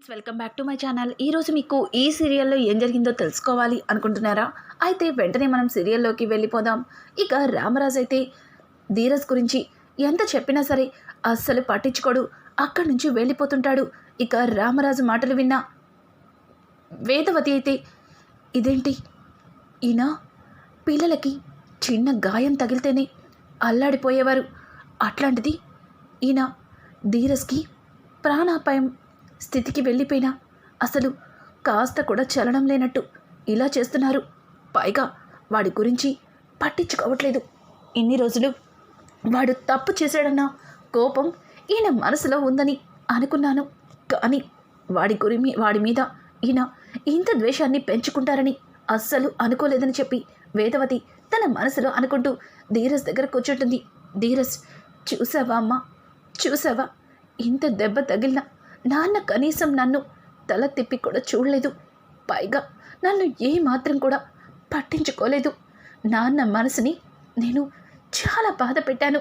Friends welcome back to my channel. ఈరోజు మీకు ఈ సీరియల్లో ఏం జరిగిందో తెలుసుకోవాలి అనుకుంటున్నారా? అయితే వెంటనే మనం సీరియల్లోకి వెళ్ళిపోదాం. ఇక రామరాజు అయితే ధీరజ్ గురించి ఎంత చెప్పినా సరే అస్సలు పట్టించుకోడు. అక్కడి నుంచి వెళ్ళిపోతుంటాడు. ఇక రామరాజు మాటలు విన్న వేదవతి అయితే ఇదేంటి? ఈయన పిల్లలకి చిన్న గాయం తగిలితేనే అల్లాడిపోయేవారు. అట్లాంటిది ఈయన ధీరజ్కి ప్రాణాపాయం స్థితికి వెళ్ళిపోయినా అసలు కాస్త కూడా చలనం లేనట్టు ఇలా చేస్తున్నారు. పైగా వాడి గురించి పట్టించుకోవట్లేదు. ఇన్ని రోజులు వాడు తప్పు చేశాడన్న కోపం ఈయన మనసులో ఉందని అనుకున్నాను. కానీ వాడి గురి మీ- వాడి మీద ఈయన ఇంత ద్వేషాన్ని పెంచుకుంటారని అస్సలు అనుకోలేదని చెప్పి వేదవతి తన మనసులో అనుకుంటూ ధీరస్ దగ్గర కూర్చుంటుంది. ధీరస్ చూసావా అమ్మా? చూసావా? ఇంత దెబ్బ తగిలిన నాన్న కనీసం నన్ను తల తిప్పి కూడా చూడలేదు. పైగా నన్ను ఏ మాత్రం కూడా పట్టించుకోలేదు. నాన్న మనసుని నేను చాలా బాధ పెట్టాను.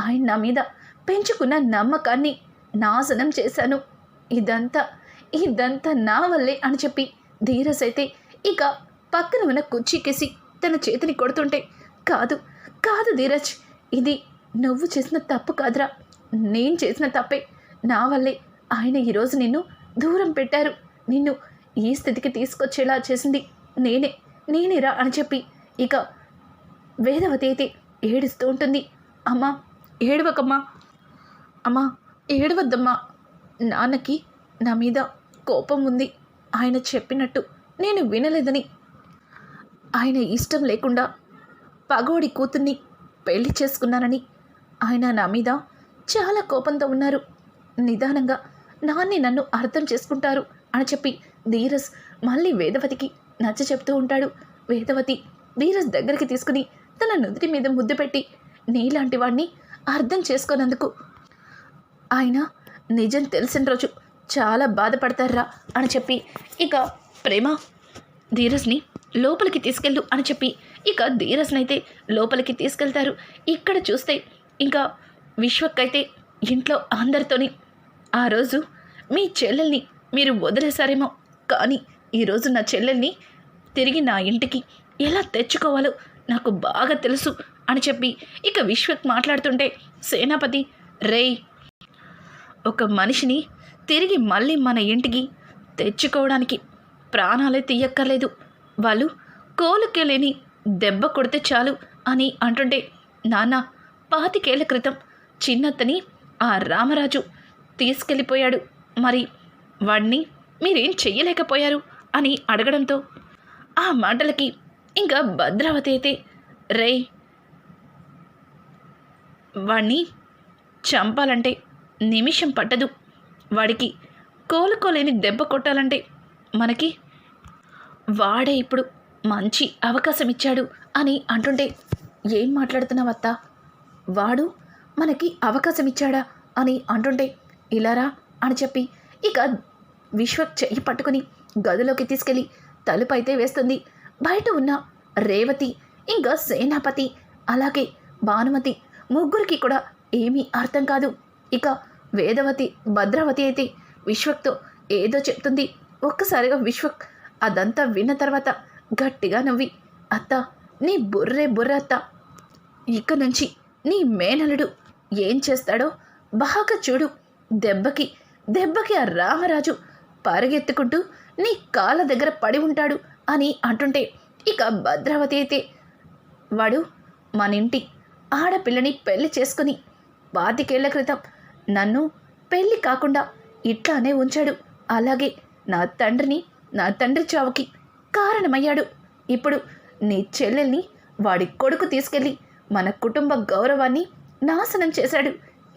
ఆయన నా మీద పెంచుకున్న నమ్మకాన్ని నాశనం చేశాను. ఇదంతా ఇదంతా నా వల్లే అని చెప్పి ధీరస్ అయితే ఇక పక్కన ఉన్న కుర్చీకేసి తన చేతిని కొడుతుంటే కాదు కాదు ధీరజ్ ఇది నువ్వు చేసిన తప్పు కాదురా. నేను చేసిన తప్పే నా వల్లే ఆయన ఈరోజు నిన్ను దూరం పెట్టారు. నిన్ను ఈ స్థితికి తీసుకొచ్చేలా చేసింది నేనే. నేనేరా అని చెప్పి ఇక వేదవతి అయితే ఏడుస్తూ ఉంటుంది. అమ్మా ఏడవకమ్మా. అమ్మా ఏడవద్దమ్మా. నాన్నకి నా మీద కోపం ఉంది. ఆయన చెప్పినట్టు నేను వినలేదని. ఆయన ఇష్టం లేకుండా పగోడి కూతుర్ని పెళ్ళి చేసుకున్నానని ఆయన నా మీద చాలా కోపంతో ఉన్నారు. నిదానంగా నాన్ని నన్ను అర్థం చేసుకుంటారు అని చెప్పి ధీరస్ మళ్ళీ వేదవతికి నచ్చ చెప్తూ ఉంటాడు. వేదవతి ధీరస్ దగ్గరికి తీసుకుని తన నుదుటి మీద ముద్దు పెట్టి నీలాంటి వాడిని అర్థం చేసుకున్నందుకు ఆయన నిజం తెలిసిన రోజు చాలా బాధపడతారా అని చెప్పి ఇక ప్రేమ ధీరస్ని లోపలికి తీసుకెళ్ళు అని చెప్పి ఇక ధీరస్ని అయితే లోపలికి తీసుకెళ్తారు. ఇక్కడ చూస్తే ఇంకా విశ్వక్కైతే ఇంట్లో అందరితోని ఆ రోజు మీ చెల్లెల్ని మీరు వదిలేశారేమో కానీ ఈరోజు నా చెల్లెల్ని తిరిగి నా ఇంటికి ఎలా తెచ్చుకోవాలో నాకు బాగా తెలుసు అని చెప్పి ఇక విశ్వక్ మాట్లాడుతుంటే సేనాపతి రేయ్ ఒక మనిషిని తిరిగి మళ్ళీ మన ఇంటికి తెచ్చుకోవడానికి ప్రాణాలే తీయక్కర్లేదు. వాళ్ళు కోలుకెలేని దెబ్బ కొడితే చాలు అని అంటుంటే నాన్న పాతికేళ్ళ క్రితం చిన్నత్తని ఆ రామరాజు తీసుకెళ్ళిపోయాడు. మరి వాడిని మీరేం చెయ్యలేకపోయారు? అని అడగడంతో ఆ మాటలకి ఇంకా భద్రావతి అయితే రే వాణ్ణి చంపాలంటే నిమిషం పట్టదు. వాడికి కోలుకోలేని దెబ్బ కొట్టాలంటే మనకి వాడే ఇప్పుడు మంచి అవకాశం ఇచ్చాడు అని అంటుంటే ఏం మాట్లాడుతున్నావత్త? వాడు మనకి అవకాశం ఇచ్చాడా అని అంటుంటే ఇలారా అని చెప్పి ఇక విశ్వ చెయ్యి పట్టుకుని గదిలోకి తీసుకెళ్ళి తలుపు అయితే వేస్తుంది. బయట ఉన్న రేవతి ఇంకా సేనాపతి అలాగే భానుమతి ముగ్గురికి కూడా ఏమీ అర్థం కాదు. ఇక వేదవతి భద్రావతి అయితే విశ్వక్తో ఏదో చెప్తుంది. ఒక్కసారిగా విశ్వక్ అదంతా విన్న తర్వాత గట్టిగా నవ్వి అత్త నీ బుర్రే బుర్ర అత్త. ఇక నుంచి నీ మేనలుడు ఏం చేస్తాడో బాగా చూడు. దెబ్బకి దెబ్బకి ఆ రామరాజు పరిగెత్తుకుంటూ నీ కాళ్ళ దగ్గర పడి ఉంటాడు అని అంటుంటే ఇక భద్రావతి అయితే వాడు మన ఇంటి ఆడపిల్లని పెళ్ళి చేసుకుని పాతికేళ్ళ క్రితం నన్ను పెళ్ళి కాకుండా ఇట్లానే ఉంచాడు. అలాగే నా తండ్రిని నా తండ్రి చావుకి కారణమయ్యాడు. ఇప్పుడు నీ చెల్లెల్ని వాడి కొడుకు తీసుకెళ్ళి మన కుటుంబ గౌరవాన్ని నాశనం చేశాడు.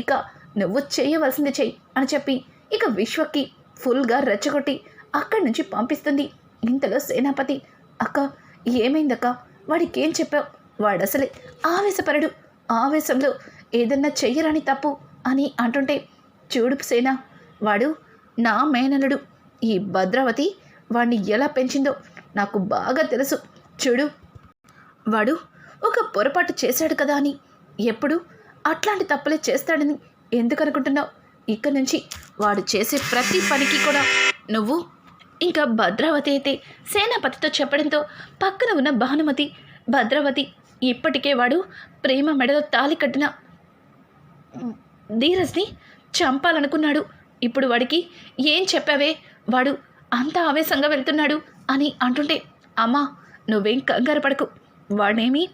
ఇక నువ్వు చేయవలసింది చెయ్యి అని చెప్పి ఇక విశ్వకి ఫుల్గా రెచ్చగొట్టి అక్కడి నుంచి పంపిస్తుంది ఇంతలో సేనాపతి అక్క ఏమైందక్క? వాడికి ఏం చెప్పావు? వాడసలే ఆవేశపరడు. ఆవేశంలో ఏదన్నా చెయ్యరాని తప్పు అని అంటుంటే చూడు సేన వాడు నా మేనలుడు ఈ భద్రావతి వాణ్ణి ఎలా పెంచిందో నాకు బాగా తెలుసు. చూడు. వాడు ఒక పొరపాటు చేశాడు కదా అని. ఎప్పుడు అట్లాంటి తప్పులే చేస్తాడని ఎందుకనుకుంటున్నావు? ఇక్కడి నుంచి వాడు చేసే ప్రతి పనికి కూడా నువ్వు ఇంకా భద్రావతి అయితే సేనాపతితో చెప్పడంతో పక్కన ఉన్న భానుమతి భద్రావతి ఇప్పటికే వాడు ప్రేమ మెడలో తాలి కట్టిన ధీరజ్ని చంపాలనుకున్నాడు. ఇప్పుడు వాడికి ఏం చెప్పావే? వాడు అంత ఆవేశంగా వెళ్తున్నాడు అని అంటుంటే అమ్మా నువ్వేం కంగారు పడకు. వాడేమి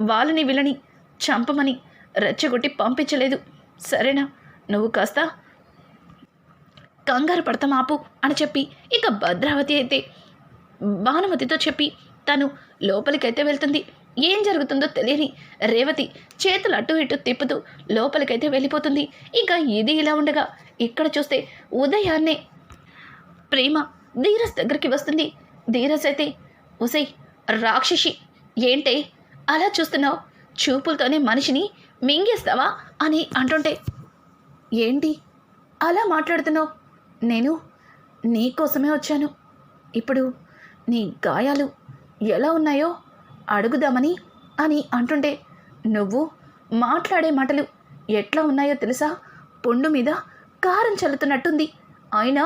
వాళ్ళని వీళ్ళని చంపమని రెచ్చగొట్టి పంపించలేదు. సరేనా? నువ్వు కాస్త కంగారు పడతాం ఆపు అని చెప్పి ఇక భద్రావతి అయితే భానుమతితో చెప్పి తను లోపలికైతే వెళ్తుంది. ఏం జరుగుతుందో తెలియని రేవతి చేతులు అటు ఇటు తిప్పుతూ లోపలికైతే వెళ్ళిపోతుంది. ఇక ఇది ఇలా ఉండగా ఇక్కడ చూస్తే ఉదయాన్నే ప్రేమ ధీరస్ దగ్గరికి వస్తుంది. ధీరస్ అయితే ఉసై రాక్షసి ఏంటే? అలా చూస్తున్నావు? చూపులతోనే మనిషిని మింగేస్తావా? అని అంటుంటే ఏంటి? అలా మాట్లాడుతున్నావు? నేను నీకోసమే వచ్చాను. ఇప్పుడు నీ గాయాలు ఎలా ఉన్నాయో అడుగుదామని అని అంటుంటే నువ్వు మాట్లాడే మాటలు ఎట్లా ఉన్నాయో తెలుసా? పుండు మీద కారం చల్లుతున్నట్టుంది. అయినా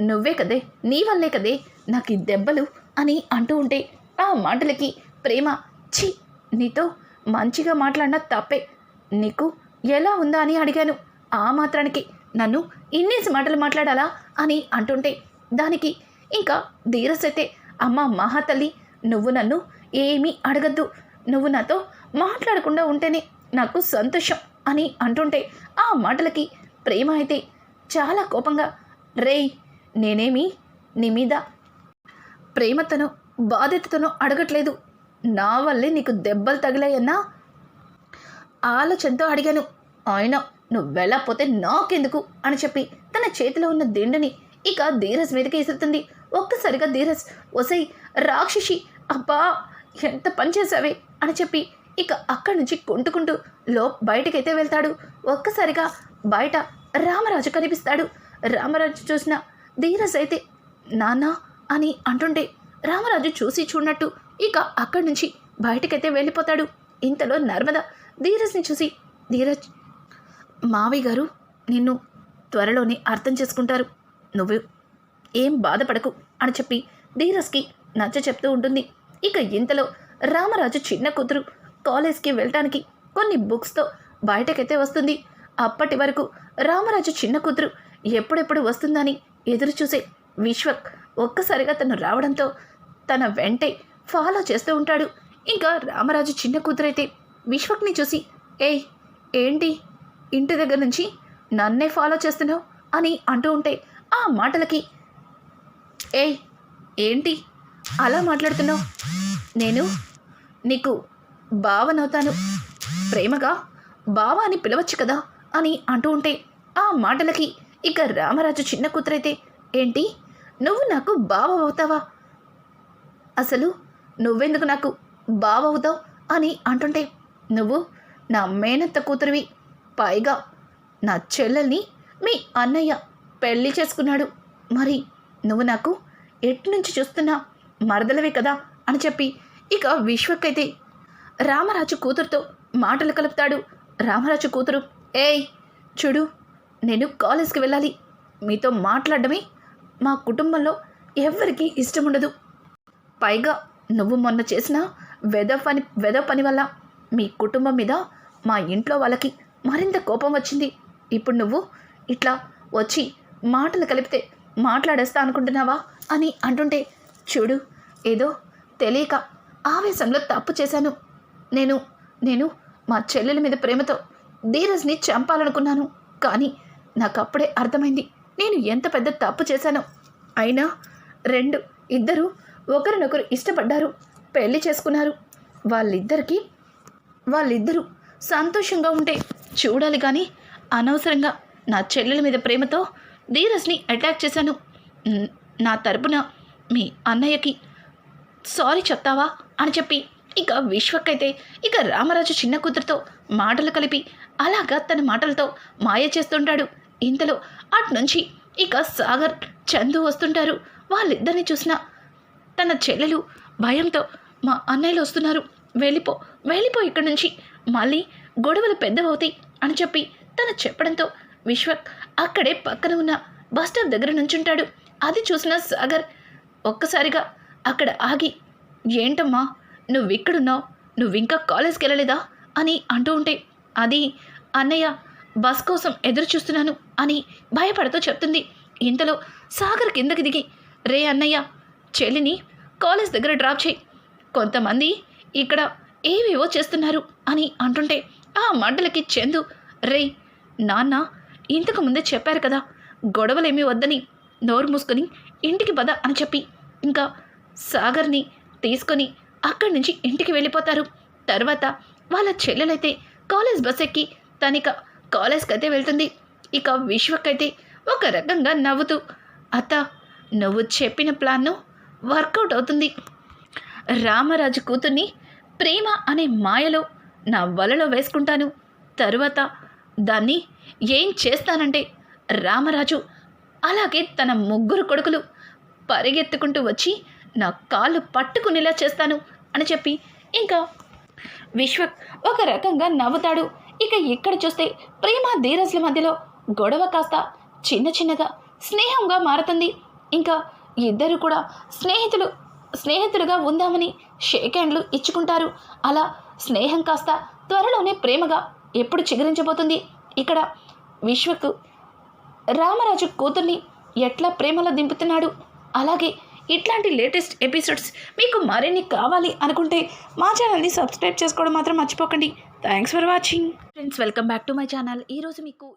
నువ్వే కదే నీ వల్లే కదే నాకు ఈ దెబ్బలు అని అంటూ ఉంటే ఆ మాటలకి ప్రేమ ఛీ! నీతో మంచిగా మాట్లాడినా తప్పే. నీకు ఎలా ఉందా అని అడిగాను. ఆ మాత్రానికి. నన్ను ఇన్నేసి మాటలు మాట్లాడాలా అని అంటుంటే దానికి ఇంకా ధీరస్ అయితే అమ్మ మహాతల్లి నువ్వు నన్ను ఏమీ అడగద్దు. నువ్వు నాతో మాట్లాడకుండా ఉంటేనే నాకు సంతోషం అని అంటుంటే ఆ మాటలకి ప్రేమ అయితే చాలా కోపంగా రేయ్ నేనేమి నీ మీద ప్రేమతోనో బాధ్యతతోనో అడగట్లేదు. నా వల్లే నీకు దెబ్బలు తగిలాయన్నా? ఆలోచనతో అడిగాను. ఆయన నువ్వు వెళ్ళకపోతే నాకెందుకు? అని చెప్పి తన చేతిలో ఉన్న దిండుని ఇక ధీరజ్ మీదకి ఇసురుతుంది ఒక్కసారిగా ధీరజ్ ఒసై రాక్షసి అబ్బా ఎంత పని చేసావే అని చెప్పి ఇక అక్కడి నుంచి కొంటుకుంటూ లో బయటకైతే వెళ్తాడు. ఒక్కసారిగా బయట రామరాజు కనిపిస్తాడు. రామరాజు చూసిన ధీరజ్ అయితే నానా అని అంటుంటే రామరాజు చూసి చూడనట్టు ఇక అక్కడి నుంచి బయటకైతే వెళ్ళిపోతాడు. ఇంతలో నర్మద ధీరజ్ని చూసి ధీరజ్ మావయ్య గారు నిన్ను త్వరలోనే అర్థం చేసుకుంటారు. నువ్వు ఏం బాధపడకు అని చెప్పి ధీరస్కి నచ్చ చెప్తూ ఉంటుంది. ఇక ఇంతలో రామరాజు చిన్న కూతురు కాలేజ్కి వెళ్ళటానికి కొన్ని బుక్స్తో బయటకైతే వస్తుంది. అప్పటి వరకు రామరాజు చిన్న కూతురు ఎప్పుడెప్పుడు వస్తుందని ఎదురు చూసే విశ్వక్ ఒక్కసారిగా తను రావడంతో తన వెంటే ఫాలో చేస్తూ ఉంటాడు. ఇంకా రామరాజు చిన్న కూతురైతే విశ్వక్ని చూసి ఏయ్ ఏంటి? ఇంటి దగ్గర నుంచి నన్నే ఫాలో చేస్తున్నావు అని అంటూ ఉంటే ఆ మాటలకి ఏయ్ ఏంటి? అలా మాట్లాడుతున్నావు? నేను నీకు బావనవుతాను. ప్రేమగా బావ అని పిలవచ్చు కదా? అని అంటూ ఉంటే ఆ మాటలకి ఇక రామరాజు చిన్న కూతురైతే ఏంటి? నువ్వు నాకు బావ అవుతావా అసలు నువ్వెందుకు నాకు బావ అవుతావు అని అంటుంటే నువ్వు నా మేనత్త కూతురివి. పైగా నా చెల్లెల్ని మీ అన్నయ్య పెళ్ళి చేసుకున్నాడు. మరి నువ్వు నాకు ఎట్నుంచి చూస్తున్నా మరదలవే కదా అని చెప్పి ఇక విశ్వకైతే రామరాజు కూతురుతో మాటలు కలుపుతాడు. రామరాజు కూతురు ఏయ్ చూడు నేను కాలేజ్కి వెళ్ళాలి. మీతో మాట్లాడమే మా కుటుంబంలో ఎవరికీ ఇష్టం ఉండదు. పైగా నువ్వు మొన్న చేసిన వెద పని వెద పని వల్ల మీ కుటుంబం మీద మా ఇంట్లో వాళ్ళకి మరింత కోపం వచ్చింది. ఇప్పుడు నువ్వు ఇట్లా వచ్చి మాటలు కలిపితే మాట్లాడేస్తా అనుకుంటున్నావా? అని అంటుంటే చూడు ఏదో తెలియక ఆవేశంలో తప్పు చేశాను. నేను నేను మా చెల్లెల మీద ప్రేమతో ధీరజ్ని చంపాలనుకున్నాను. కానీ నాకు అప్పుడే అర్థమైంది నేను ఎంత పెద్ద తప్పు చేశానో. అయినా రెండు ఇద్దరు ఒకరినొకరు ఇష్టపడ్డారు పెళ్ళి చేసుకున్నారు. వాళ్ళిద్దరికీ వాళ్ళిద్దరూ సంతోషంగా ఉంటే చూడాలి కానీ అనవసరంగా నా చెల్లెల మీద ప్రేమతో ధీరజ్ని అటాక్ చేశాను. నా తరపున మీ అన్నయ్యకి సారీ చెప్తావా అని చెప్పి ఇక విశ్వకైతే ఇక రామరాజు చిన్న కూతురుతో మాటలు కలిపి అలాగా తన మాటలతో మాయ చేస్తుంటాడు. ఇంతలో అటు నుంచి ఇక సాగర్ చందు వస్తుంటారు. వాళ్ళిద్దరిని చూసిన తన చెల్లెలు భయంతో మా అన్నయ్యలు వస్తున్నారు. వెళ్ళిపో వెళ్ళిపో ఇక్కడి నుంచి మళ్ళీ గొడవలు పెద్దవవుతాయి అని చెప్పి తను చెప్పడంతో విశ్వక్ అక్కడే పక్కన ఉన్న బస్ స్టాప్ దగ్గర నుంచుంటాడు. అది చూసిన సాగర్ ఒక్కసారిగా అక్కడ ఆగి ఏంటమ్మా నువ్వు ఇక్కడున్నావు నువ్వు ఇంకా కాలేజ్కి వెళ్ళలేదా అని అంటూ ఉంటే అది అన్నయ్య బస్ కోసం ఎదురు చూస్తున్నాను అని భయపడుతూ చెప్తుంది. ఇంతలో సాగర్ కిందకి దిగి రే అన్నయ్య చెల్లిని కాలేజ్ దగ్గర డ్రాప్ చేయి. కొంతమంది ఇక్కడ ఏవేవో చేస్తున్నారు అని అంటుంటే ఆ మంటలకి చందు రే నాన్న ఇంతకు ముందే చెప్పారు కదా గొడవలేమీ వద్దని నోరు మూసుకొని ఇంటికి పద అని చెప్పి ఇంకా సాగర్ని తీసుకొని అక్కడి నుంచి ఇంటికి వెళ్ళిపోతారు. తర్వాత వాళ్ళ చెల్లెలైతే కాలేజ్ బస్ ఎక్కి తనిక కాలేజ్కి అయితే వెళ్తుంది. ఇక విశ్వకైతే ఒక రకంగా నవ్వుతూ అత్త నువ్వు చెప్పిన ప్లాన్ను వర్కౌట్ అవుతుంది. రామరాజు కూతుర్ని ప్రేమ అనే మాయలో నా వలలో వేసుకుంటాను. తరువాత దాన్ని ఏం చేస్తానంటే రామరాజు అలాగే తన ముగ్గురు కొడుకులు పరిగెత్తుకుంటూ వచ్చి నా కాళ్ళు పట్టుకునేలా చేస్తాను అని చెప్పి ఇంకా విశ్వ ఒక రకంగా నవ్వుతాడు. ఇక ఇక్కడ చూస్తే ప్రేమ ధీరజ్ల మధ్యలో గొడవ కాస్త చిన్న చిన్నగా స్నేహంగా మారుతుంది. ఇంకా ఇద్దరు కూడా స్నేహితులు స్నేహితులుగా ఉందామని షేక్ హ్యాండ్లు ఇచ్చుకుంటారు. అలా స్నేహం కాస్త త్వరలోనే ప్రేమగా ఎప్పుడు చిగురించబోతుంది? ఇక్కడ విశ్వకు రామరాజు కూతుర్ని ఎట్లా ప్రేమలో దింపుతున్నాడు? అలాగే ఇట్లాంటి లేటెస్ట్ ఎపిసోడ్స్ మీకు మరిన్ని కావాలి అనుకుంటే మా ఛానల్ని సబ్స్క్రైబ్ చేసుకోవడం మాత్రం మర్చిపోకండి. Thanks for watching. Friends welcome back to my channel ఈరోజు మీకు